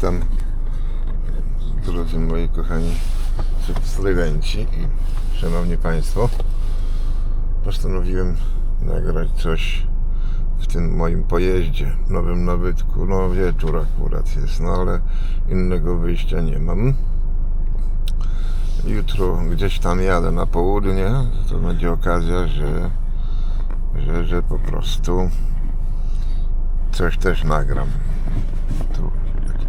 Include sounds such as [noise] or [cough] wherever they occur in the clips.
witam. Drodzy moi kochani subskrybenci i szanowni państwo postanowiłem nagrać coś w tym moim pojeździe nowym nabytku. No wieczór akurat jest no ale innego wyjścia nie mam. Jutro gdzieś tam jadę na południe. To będzie okazja, że że, że po prostu coś też nagram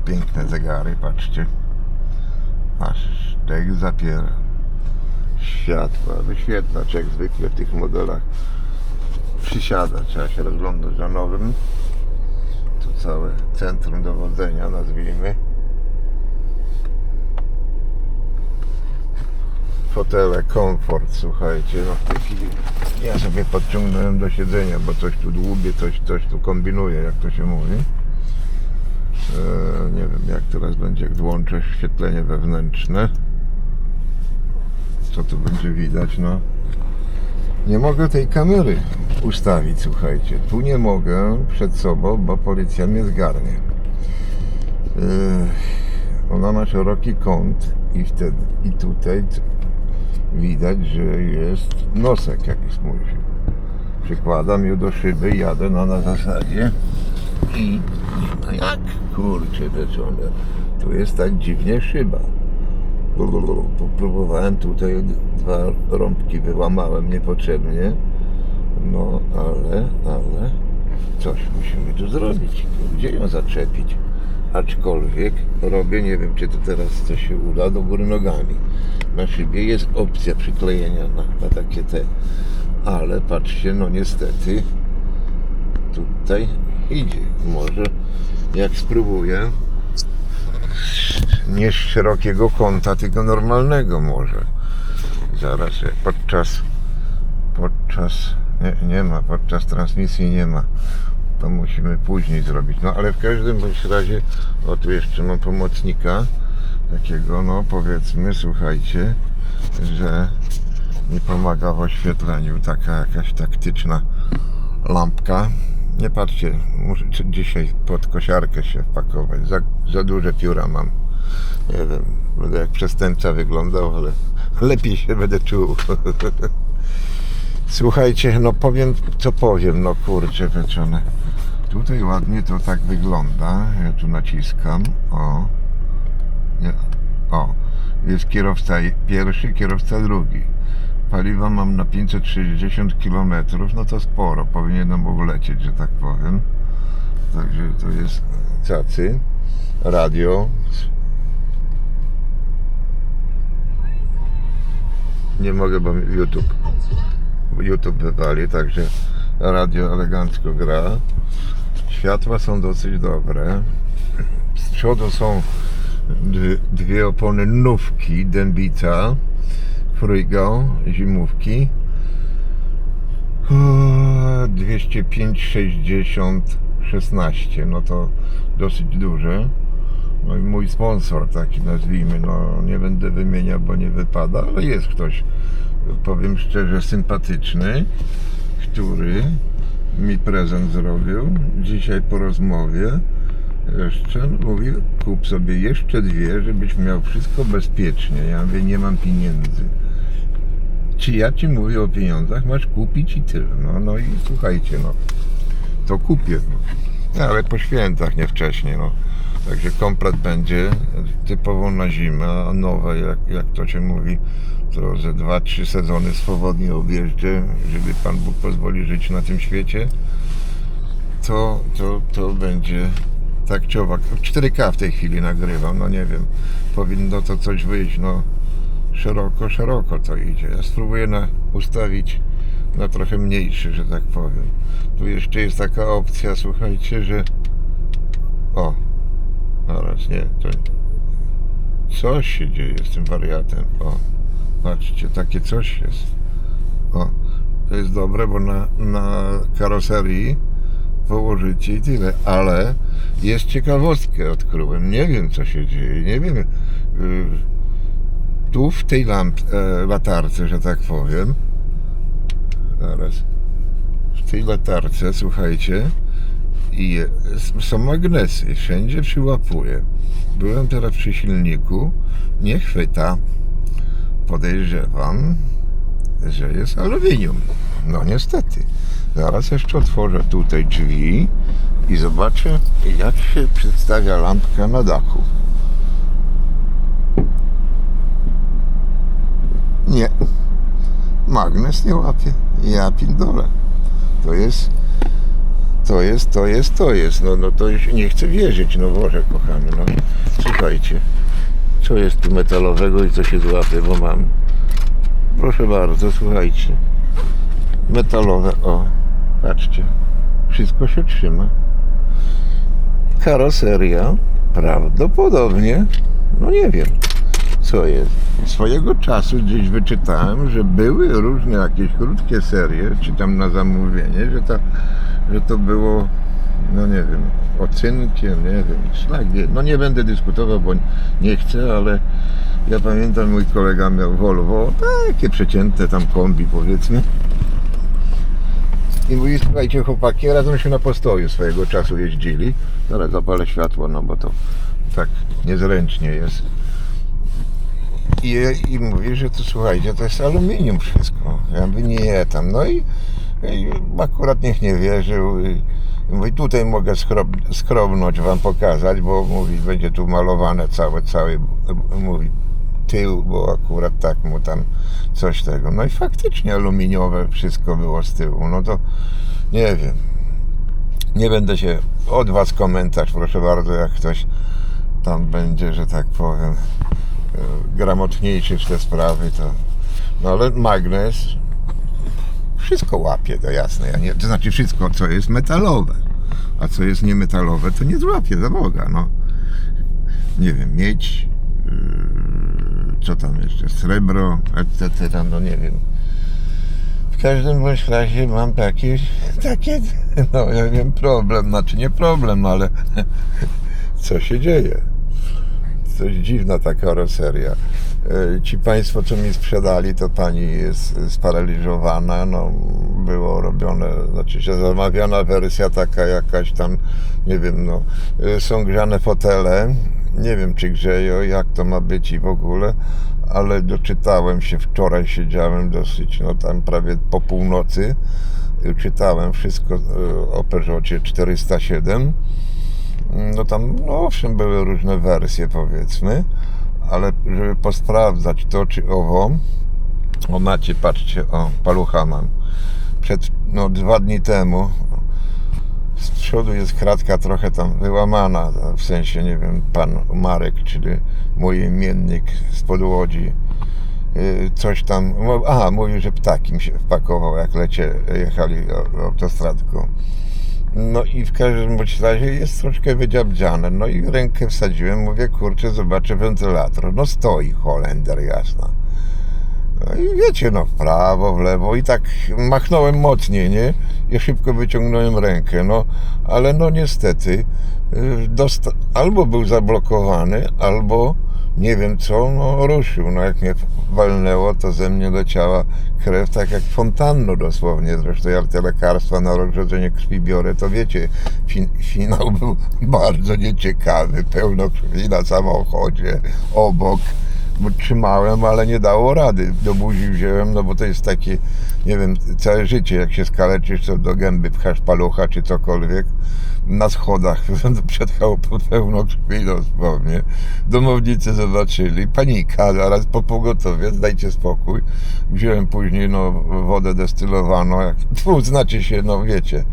piękne zegary, patrzcie. Aż dech zapiera. Światła, wyświetlacz jak zwykle w tych modelach przysiada. Trzeba się rozglądać za nowym. Tu całe centrum dowodzenia, nazwijmy. Fotele, komfort, słuchajcie, no w tej chwili ja sobie podciągnąłem do siedzenia, bo coś tu dłubię, coś, coś tu kombinuję, jak to się mówi. E, nie wiem, jak teraz będzie, jak włączę oświetlenie wewnętrzne. Co tu będzie widać, no. Nie mogę tej kamery ustawić, słuchajcie. Tu nie mogę przed sobą, bo policja mnie zgarnie. E, ona ma szeroki kąt i wtedy, i tutaj widać, że jest nosek jakiś mój. Przykładam ją do szyby, jadę no na zasadzie i no jak kurczę wieczorem. Tu jest tak dziwnie szyba. Próbowałem tutaj dwa rąbki wyłamałem niepotrzebnie. No ale, ale coś musimy tu zrobić. Gdzie ją zaczepić? Aczkolwiek robię, nie wiem czy to teraz coś się uda, do góry nogami. Na szybie jest opcja przyklejenia na, na takie te, ale patrzcie, no niestety tutaj idzie. Może jak spróbuję nie z szerokiego kąta, tylko normalnego może. Zaraz podczas podczas nie, nie ma, podczas transmisji nie ma. To musimy później zrobić. No ale w każdym bądź razie, o tu jeszcze mam pomocnika takiego, no powiedzmy, słuchajcie, że mi pomaga w oświetleniu taka jakaś taktyczna lampka. Nie patrzcie, muszę dzisiaj pod kosiarkę się wpakować. Za, za duże pióra mam. Nie wiem, będę jak przestępca wyglądał, ale [laughs] lepiej się będę czuł. [laughs] Słuchajcie, no powiem co powiem, no kurczę pieczone. Tutaj ładnie to tak wygląda. Ja tu naciskam. O. Nie. O. Jest kierowca pierwszy, kierowca drugi. Paliwa mam na 560 km, no to sporo. Powinienem wlecieć, że tak powiem. Także to jest cacy. Radio. Nie mogę, bo YouTube YouTube wywali, także radio elegancko gra. Światła są dosyć dobre. Z przodu są dwie opony nówki Dębica Frygał, zimówki. 205 60 16 no to dosyć duże no i mój sponsor taki nazwijmy no nie będę wymieniał bo nie wypada ale jest ktoś powiem szczerze sympatyczny który mi prezent zrobił. Dzisiaj po rozmowie jeszcze mówił kup sobie jeszcze dwie żebyś miał wszystko bezpiecznie. Ja mówię nie mam pieniędzy czy ja ci mówię o pieniądzach, masz kupić i tyle. No, no i słuchajcie, no, to kupię. No. Ale po świętach, nie wcześniej, no. Także komplet będzie typowo na zimę, a nowe, jak, jak to się mówi, to ze 2-3 sezony swobodnie objeżdżę, żeby Pan Bóg pozwoli żyć na tym świecie, to, to, to będzie tak ciowak. 4K w tej chwili nagrywam, no nie wiem, powinno to coś wyjść, no szeroko, szeroko to idzie. Ja spróbuję na, ustawić na trochę mniejszy, że tak powiem. Tu jeszcze jest taka opcja, słuchajcie, że o, zaraz, nie, to coś się dzieje z tym wariatem. O, patrzcie, takie coś jest. O, to jest dobre, bo na, na karoserii położycie i tyle, ale jest ciekawostkę odkryłem. Nie wiem, co się dzieje, nie wiem. Yy, tu w tej lamp, e, latarce, że tak powiem. Zaraz. W tej latarce, słuchajcie, i są magnesy, wszędzie przyłapuję. Byłem teraz przy silniku, nie chwyta. Podejrzewam, że jest aluminium. No niestety. Zaraz jeszcze otworzę tutaj drzwi i zobaczę, jak się przedstawia lampka na dachu. Nie. Magnes nie łapie. Ja pindolę. To jest, to jest, to jest, to jest. No, no to już nie chcę wierzyć, no Boże kochany, no. Słuchajcie, co jest tu metalowego i co się złapie, bo mam. Proszę bardzo, słuchajcie. Metalowe, o, patrzcie. Wszystko się trzyma. Karoseria prawdopodobnie, no nie wiem, co jest. Swojego czasu gdzieś wyczytałem, że były różne jakieś krótkie serie, czy tam na zamówienie, że, ta, że to było, no nie wiem, ocynkiem, nie wiem, szlak. No nie będę dyskutował, bo nie chcę, ale ja pamiętam, mój kolega miał Volvo, takie przecięte tam kombi powiedzmy. I mówi, słuchajcie chłopaki, razem się na postoju swojego czasu jeździli. Zaraz zapalę światło, no bo to tak niezręcznie jest. I, I mówi, że to słuchajcie, to jest aluminium wszystko. Ja mówię, nie tam. No i, i akurat niech nie wierzył. I, mówi, tutaj mogę skrob, skrobnąć wam pokazać, bo mówi, będzie tu malowane całe, cały, mówi, tył, bo akurat tak mu tam coś tego. No i faktycznie aluminiowe wszystko było z tyłu. No to nie wiem. Nie będę się od was komentarz, proszę bardzo, jak ktoś tam będzie, że tak powiem, gramotniejszy w te sprawy, to. No ale magnes wszystko łapie, to jasne. Ja nie, to znaczy wszystko, co jest metalowe. A co jest niemetalowe, to nie złapie za Boga, no. Nie wiem, miedź, yy, co tam jeszcze, srebro, etc., no nie wiem. W każdym bądź razie mam taki, takie, no ja wiem, problem, znaczy nie problem, ale [laughs] co się dzieje? Coś dziwna ta karoseria. E, Ci Państwo, co mi sprzedali, to Pani jest sparaliżowana, no było robione, znaczy się zamawiana wersja taka jakaś tam, nie wiem, no e, są grzane fotele, nie wiem czy grzeją, jak to ma być i w ogóle, ale doczytałem się, wczoraj siedziałem dosyć, no tam prawie po północy, czytałem wszystko y, o Peugeotie 407, no tam, no owszem, były różne wersje powiedzmy, ale żeby posprawdzać to czy owo, o macie, patrzcie, o, palucha mam. Przed, no dwa dni temu z przodu jest kratka trochę tam wyłamana, w sensie, nie wiem, pan Marek, czyli mój imiennik z Podłodzi, y, coś tam, aha, mówił, że ptakiem się wpakował, jak lecie, jechali autostradką. No i w każdym bądź razie jest troszkę wydziabdziane. No i rękę wsadziłem, mówię, kurczę, zobaczę wentylator. No stoi Holender, jasna. No i wiecie, no w prawo, w lewo i tak machnąłem mocniej, nie? I szybko wyciągnąłem rękę, no. Ale no niestety, y, albo był zablokowany, albo nie wiem co, no ruszył. No jak mnie walnęło, to ze mnie leciała krew tak jak fontanno dosłownie. Zresztą ja te lekarstwa na rozrzedzenie krwi biorę, to wiecie, fin- finał [laughs] był bardzo nieciekawy, pełno krwi na samochodzie, obok bo trzymałem, ale nie dało rady. Do buzi wziąłem, no bo to jest takie, nie wiem, całe życie, jak się skaleczysz, to do gęby pchasz palucha czy cokolwiek. Na schodach [laughs] przed chałupą pełno krwi dosłownie. Domownicy zobaczyli, panika, zaraz po pogotowie, dajcie spokój. Wziąłem później, no, wodę destylowaną, jak, [laughs] tu znaczy się, no wiecie,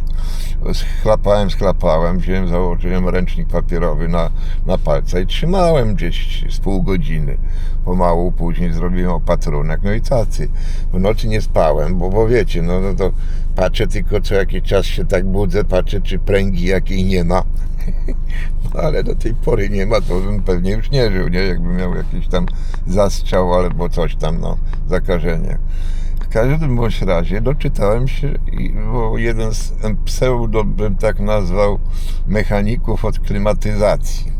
[laughs] schlapałem, schlapałem, wziąłem, założyłem ręcznik papierowy na, na palce i trzymałem gdzieś z pół godziny. Pomału później zrobiłem opatrunek, no i tacy. W nocy nie spałem, bo, bo wiecie, no, no to patrzę tylko co jakiś czas się tak budzę, patrzę czy pręgi jakiej nie ma. [laughs] No, ale do tej pory nie ma, to bym pewnie już nie żył, nie? Jakby miał jakiś tam zastrzał albo coś tam, no, zakażenie. W każdym bądź razie doczytałem się, bo jeden z pseudo, bym tak nazwał, mechaników od klimatyzacji.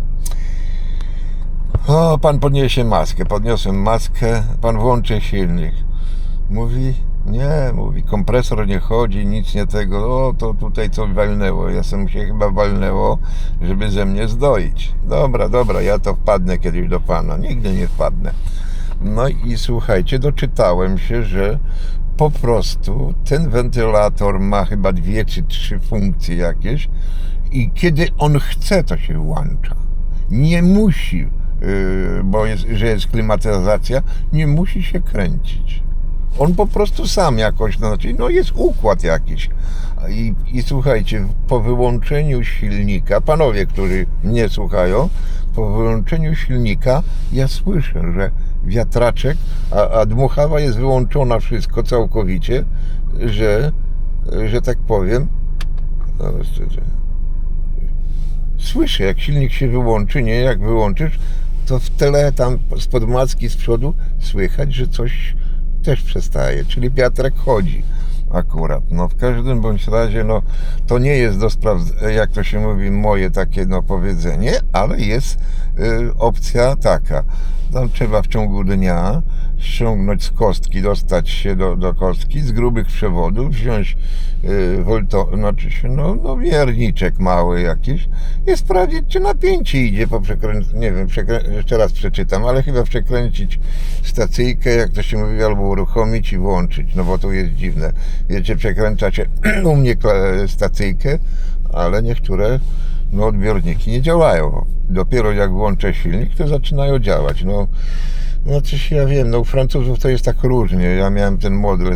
O, pan podniesie maskę. Podniosłem maskę, pan włączy silnik. Mówi, Nie, mówi, kompresor nie chodzi, nic nie tego, o to tutaj co walnęło, ja sam się chyba walnęło, żeby ze mnie zdoić. Dobra, dobra, ja to wpadnę kiedyś do pana, nigdy nie wpadnę. No i słuchajcie, doczytałem się, że po prostu ten wentylator ma chyba dwie czy trzy funkcje jakieś i kiedy on chce, to się włącza. Nie musi, bo jest, że jest klimatyzacja, nie musi się kręcić. On po prostu sam jakoś, no, znaczy, no jest układ jakiś. I, I słuchajcie, po wyłączeniu silnika, panowie, którzy mnie słuchają, po wyłączeniu silnika ja słyszę, że wiatraczek, a, a dmuchawa jest wyłączona wszystko całkowicie, że, że tak powiem, słyszę, jak silnik się wyłączy, nie, jak wyłączysz, to w tyle tam spod macki z przodu słychać, że coś też przestaje, czyli wiatrek chodzi akurat. No w każdym bądź razie, no to nie jest do spraw, jak to się mówi, moje takie no powiedzenie, ale jest y, opcja taka. Tam trzeba w ciągu dnia ściągnąć z kostki, dostać się do, do kostki, z grubych przewodów, wziąć y, wolto, znaczy się, no, no wierniczek mały jakiś i sprawdzić, czy napięcie idzie po przekręceniu, nie wiem, przekrę... jeszcze raz przeczytam, ale chyba przekręcić stacyjkę, jak to się mówi, albo uruchomić i włączyć, no bo to jest dziwne. Wiecie, przekręcacie [clears throat] u mnie stacyjkę, ale niektóre no, odbiorniki nie działają. Dopiero jak włączę silnik, to zaczynają działać. No, znaczy się, ja wiem, no u Francuzów to jest tak różnie. Ja miałem ten model.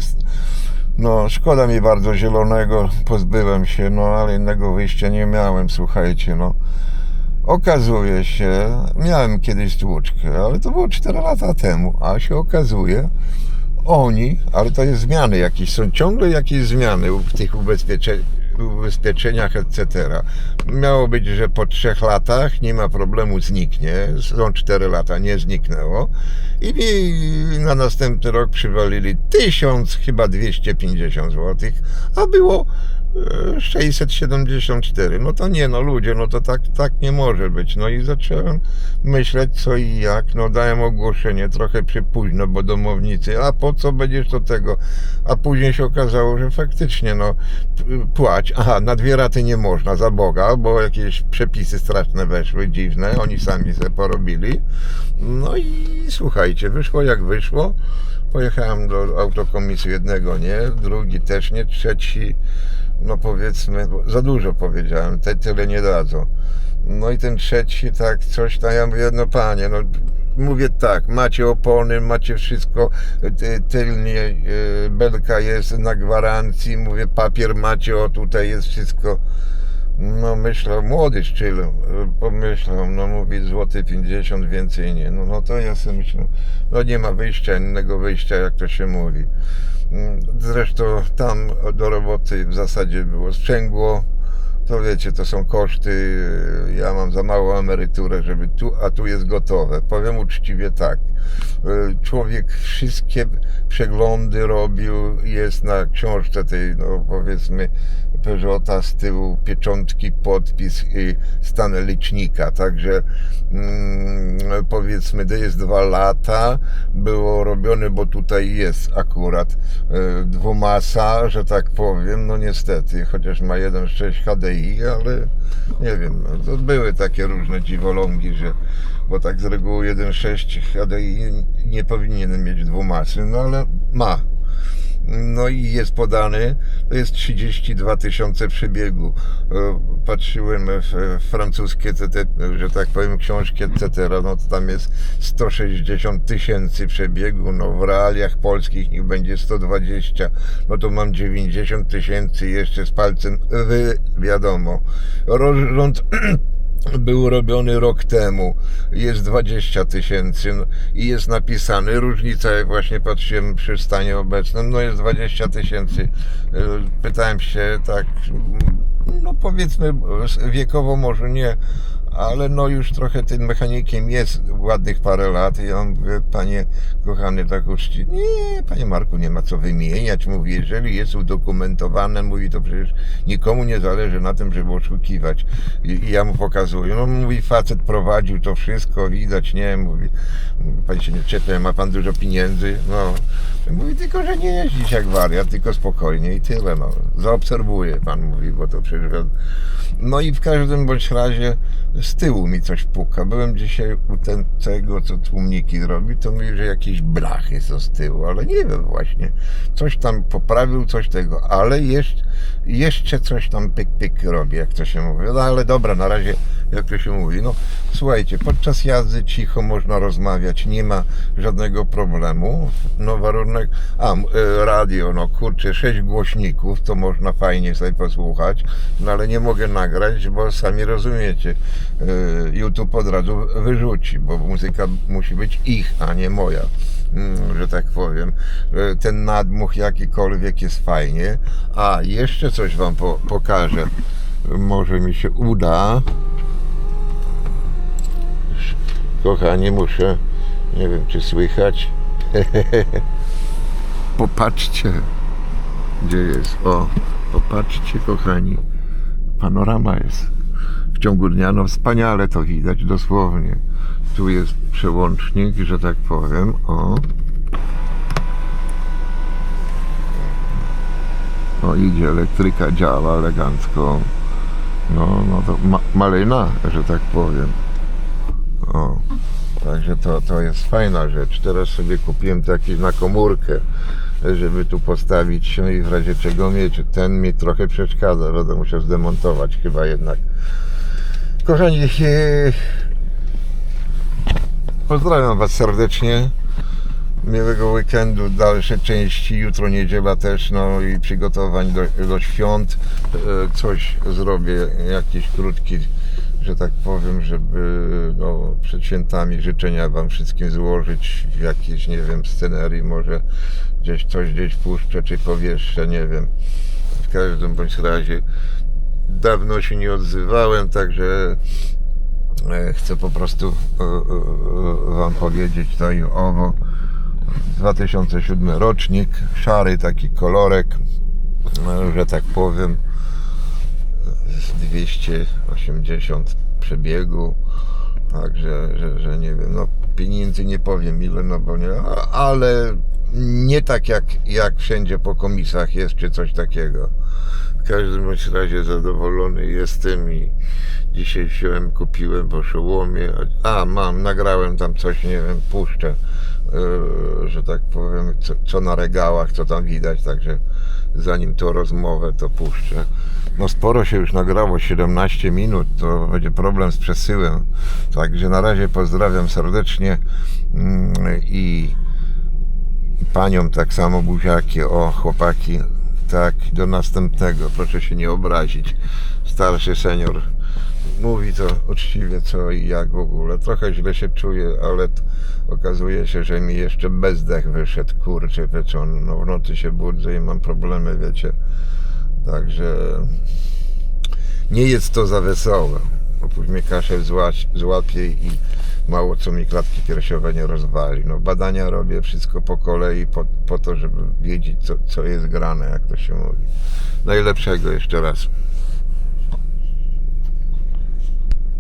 No, szkoda mi bardzo zielonego, pozbyłem się, no ale innego wyjścia nie miałem, słuchajcie, no. Okazuje się, miałem kiedyś tłuczkę, ale to było 4 lata temu, a się okazuje, oni, ale to jest zmiany jakieś, są ciągle jakieś zmiany w tych ubezpiecze, ubezpieczeniach, etc. Miało być, że po trzech latach nie ma problemu, zniknie. Są cztery lata, nie zniknęło. I na następny rok przywalili 1000, chyba 250 zł, a było 674. No to nie, no ludzie, no to tak, tak nie może być. No i zacząłem myśleć co i jak. No dałem ogłoszenie trochę przypóźno, bo domownicy, a po co będziesz do tego? A później się okazało, że faktycznie, no płać. Aha, na dwie raty nie można, za Boga, bo jakieś przepisy straszne weszły, dziwne. Oni sami sobie porobili. No i słuchajcie, wyszło jak wyszło. Pojechałem do autokomisu jednego, nie, drugi też nie, trzeci, no powiedzmy, za dużo powiedziałem, te tyle nie dadzą. No i ten trzeci, tak, coś tam, ja mówię, no panie, no mówię tak, macie opony, macie wszystko, ty- tylnie y, belka jest na gwarancji, mówię, papier macie, o tutaj jest wszystko. No myślał, młody szczyl, pomyślał, no mówi złoty 50, więcej nie. No, no to ja sobie myślę, no nie ma wyjścia, innego wyjścia, jak to się mówi. Mm, Zresztą tam do roboty w zasadzie było sprzęgło, to wiecie, to są koszty, y, ja mam za małą emeryturę, żeby tu, a tu jest gotowe. Powiem uczciwie tak, y, człowiek wszystkie przeglądy robił, jest na książce tej, no powiedzmy, Peugeota z tyłu, pieczątki, podpis i stan licznika, także mm, powiedzmy, to jest dwa lata, było robione, bo tutaj jest akurat y, dwumasa, że tak powiem, no niestety, chociaż ma 1.6 HDI, ale nie wiem, no, to były takie różne dziwolągi, że bo tak z reguły 1.6 HDI nie powinien mieć dwumasy, no ale ma. No i jest podany, to jest 32 tysiące przebiegu. E, Patrzyłem w francuskie, że tak powiem, książki, etc. No to tam jest 160 tysięcy przebiegu, no w realiach polskich niech będzie 120, no to mam 90 tysięcy jeszcze z palcem, wy, wiadomo. Rząd [clears throat] był robiony rok temu, jest 20 tysięcy i jest napisany, różnica jak właśnie patrzyłem przy stanie obecnym, no jest 20 tysięcy. Y, Pytałem się tak, no powiedzmy wiekowo może nie, ale no już trochę tym mechanikiem jest ładnych parę lat i on mówię, panie kochany, tak uczciwie, nie, panie Marku, nie ma co wymieniać, mówi, jeżeli jest udokumentowane, mówi, to przecież nikomu nie zależy na tym, żeby oszukiwać. I, i ja mu pokazuję, no mówi, facet prowadził to wszystko, widać, nie, mówi, pan się nie czepia, ma pan dużo pieniędzy, no. Mówi tylko, że nie jeździć jak wariat, tylko spokojnie i tyle, no. Zaobserwuję, pan mówi, bo to przecież... No i w każdym bądź razie z tyłu mi coś puka. Byłem dzisiaj u ten, tego, co tłumniki robi, to mówi, że jakieś blachy są z tyłu, ale nie wiem właśnie. Coś tam poprawił, coś tego, ale jeszcze, jeszcze coś tam pyk, pyk robi, jak to się mówi. No ale dobra, na razie, jak to się mówi. No słuchajcie, podczas jazdy cicho można rozmawiać, nie ma żadnego problemu. No warunek, a e, radio, no kurczę, sześć głośników, to można fajnie sobie posłuchać, no ale nie mogę nagrać, bo sami rozumiecie, YouTube od razu wyrzuci, bo muzyka musi być ich, a nie moja, mm, że tak powiem. E, Ten nadmuch jakikolwiek jest fajnie, a jeszcze coś wam po, pokażę, może mi się uda. Kochani, muszę, nie wiem czy słychać. [laughs] Popatrzcie, gdzie jest. O, popatrzcie, kochani. Panorama jest. Ciągu dnia, no wspaniale to widać, dosłownie. Tu jest przełącznik, że tak powiem. O. O, idzie elektryka, działa elegancko. No, no to ma, malina, że tak powiem. O, także to, to jest fajna rzecz. Teraz sobie kupiłem taki na komórkę, żeby tu postawić, no i w razie czego mieć. Ten mi trochę przeszkadza, będę musiał zdemontować chyba jednak. Kochani, pozdrawiam Was serdecznie. Miłego weekendu, dalsze części, jutro niedziela też, no i przygotowań do, do świąt. E, Coś zrobię, jakiś krótki, że tak powiem, żeby no, przed świętami życzenia Wam wszystkim złożyć w jakiejś, nie wiem, scenerii, może gdzieś coś gdzieś puszczę, czy powieszczę, nie wiem. W każdym bądź razie dawno się nie odzywałem, także e, chcę po prostu e, e, Wam powiedzieć to owo. 2007 rocznik, szary taki kolorek, że tak powiem, z 280 przebiegu, także, że, że nie wiem, no pieniędzy nie powiem ile, no bo nie, ale nie tak jak, jak wszędzie po komisach jest, czy coś takiego. W każdym bądź razie zadowolony jestem i dzisiaj wziąłem, kupiłem po przełomie, a mam, nagrałem tam coś, nie wiem, puszczę, yy, że tak powiem, co, co na regałach, co tam widać, także zanim tą rozmowę to puszczę. No sporo się już nagrało, 17 minut, to będzie problem z przesyłem. Także na razie pozdrawiam serdecznie mm, i paniom tak samo buziaki, o chłopaki, tak, do następnego, proszę się nie obrazić. Starszy senior mówi to uczciwie co i jak w ogóle. Trochę źle się czuję, ale okazuje się, że mi jeszcze bezdech wyszedł, kurczę pieczony. No w nocy się budzę i mam problemy, wiecie. Także nie jest to za wesołe. Bo później kaszel zła- złapie i mało co mi klatki piersiowe nie rozwali. No badania robię wszystko po kolei po, po to, żeby wiedzieć co, co jest grane, jak to się mówi. Najlepszego jeszcze raz.